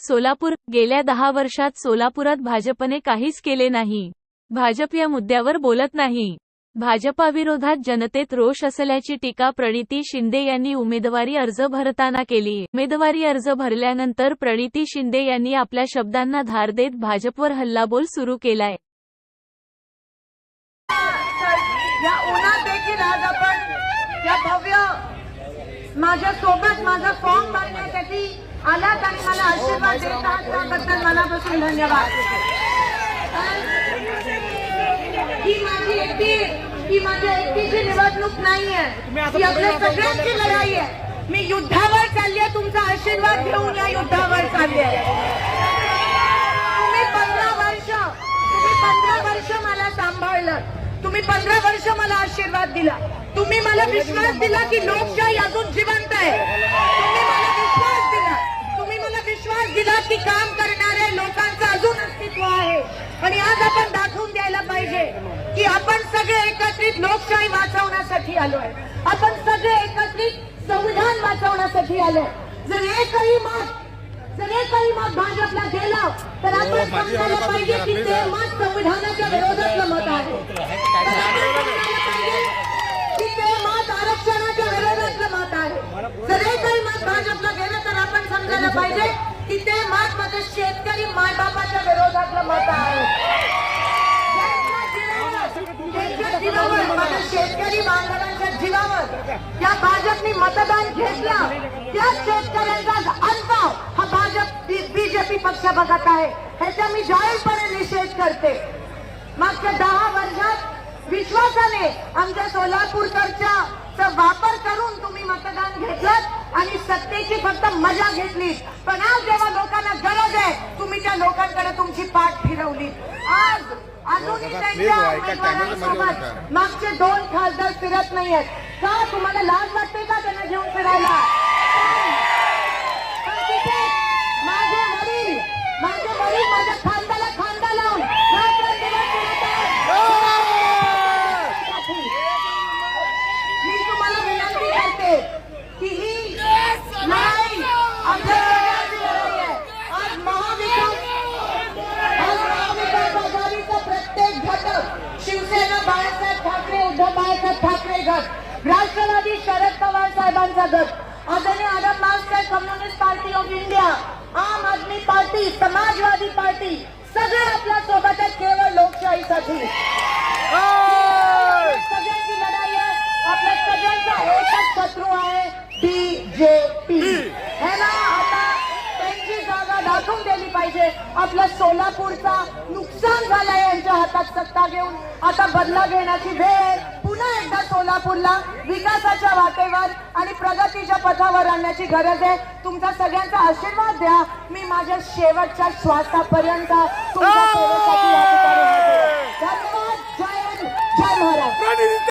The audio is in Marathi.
सोलापूर गेल्या दहा वर्षात सोलापुरात भाजपने काहीच केले नाही. भाजप या मुद्द्यावर बोलत नाही. भाजपाविरोधात जनतेत रोष असल्याची टीका प्रणिती शिंदे यांनी उमेदवारी अर्ज भरताना केली. उमेदवारी अर्ज भरल्यानंतर प्रणिती शिंदे यांनी आपल्या शब्दांना धार देत भाजपवर हल्लाबोल सुरू केलाय. या उन्हात देखील आज आपण माझ्या सोबत माझा फॉर्म भरण्यासाठी आलात आणि मला आशीर्वाद देत आहात त्याबद्दल मनापासून धन्यवाद. ही माझी एकटी ही माझ्या एकटीची निवडणूक नाहीये. ही आपल्या सगळ्यांची लढाई आहे. मी युद्धावर चालली आहे तुमचा आशीर्वाद घेऊन या युद्धावर चालली आहे तुम्ही पंधरा वर्ष तुम्ही पंधरा तुम्ही पंधरा वर्ष मला आशीर्वाद दिला. तुम्ही मला विश्वास दिला की लोकशाही अजून जिवंत आहे. तुम्ही मला विश्वास दिला. तुम्ही मला विश्वास दिला की काम करणाऱ्या लोकांचं अजून अस्तित्व आहे. आणि आज आपण दाखवून द्यायला पाहिजे की आपण सगळे एकत्रित लोकशाही वाचवण्यासाठी आलोय आपण सगळे एकत्रित संविधान वाचवण्यासाठी आलोय जर एकही मत जर एकही मत भाजपला गेलं तर आपण समजायला पाहिजे की ते मत संविधानाच्या विरोधातलं मत आहे. की ते मत आरक्षणाच्या विरोधातलं मत आहे. जर एकही मत भाजपला गेलं तर आपण समजायला पाहिजे की ते मत माझं शेतकरी मायबापाच्या विरोधातलं मत आहे. माझ्या शेतकरी बांधवांच्या जीवावर या भाजपने मतदान घेतलं त्या शेतकऱ्यांचा पक्ष बघत आहे. ह्याचा मी जाहीरपणे निषेध करते. मागच्या दहा वर्षात विश्वासाने आमच्या सोलापूरकरच्या वापर करून तुम्ही मतदान घेतलं आणि सत्तेची फक्त मजा घेतली पण आज जेव्हा लोकांना गरज आहे तुम्ही त्या लोकांकडे तुमची पाठ फिरवली आज अजूनही त्यांच्या उमेदवारांसोबत मागचे दोन खासदार फिरत नाहीयेत. का तुम्हाला लाज वाटते का त्यांना घेऊन फिरायला? गट. राष्ट्रवादी शरद पवार साहेबांचा गट. आदरणीय आदम मार्क्सवादी communist party of India Aam Aadmi party Samajwadi party सगळे आपल्यासोबत आहेत केवळ लोकशाहीसाठी. सगळ्यांची लढाई आहे. आपल्या सगळ्यांचा एकच शत्रू आहे बीजेपी है ना आता त्यांची जागा दाखवून दिली पाहिजे. आपल्या सोलापूरचा नुकसान झालंय यांच्या हातात सत्ता घेऊन. आता बदला घेण्याची वेळ. पुन्हा एकदा सोलापूरला विकासाच्या वाटेवर आणि प्रगतीच्या पथावर आणण्याची गरज आहे. तुमचा सगळ्यांचा आशीर्वाद द्या. मी माझ्या शेवटच्या श्वासापर्यंत तुमच्या सेवेसाठी या ठिकाणी हजर आहे. धन्यवाद. जय हिंद. जय महाराज.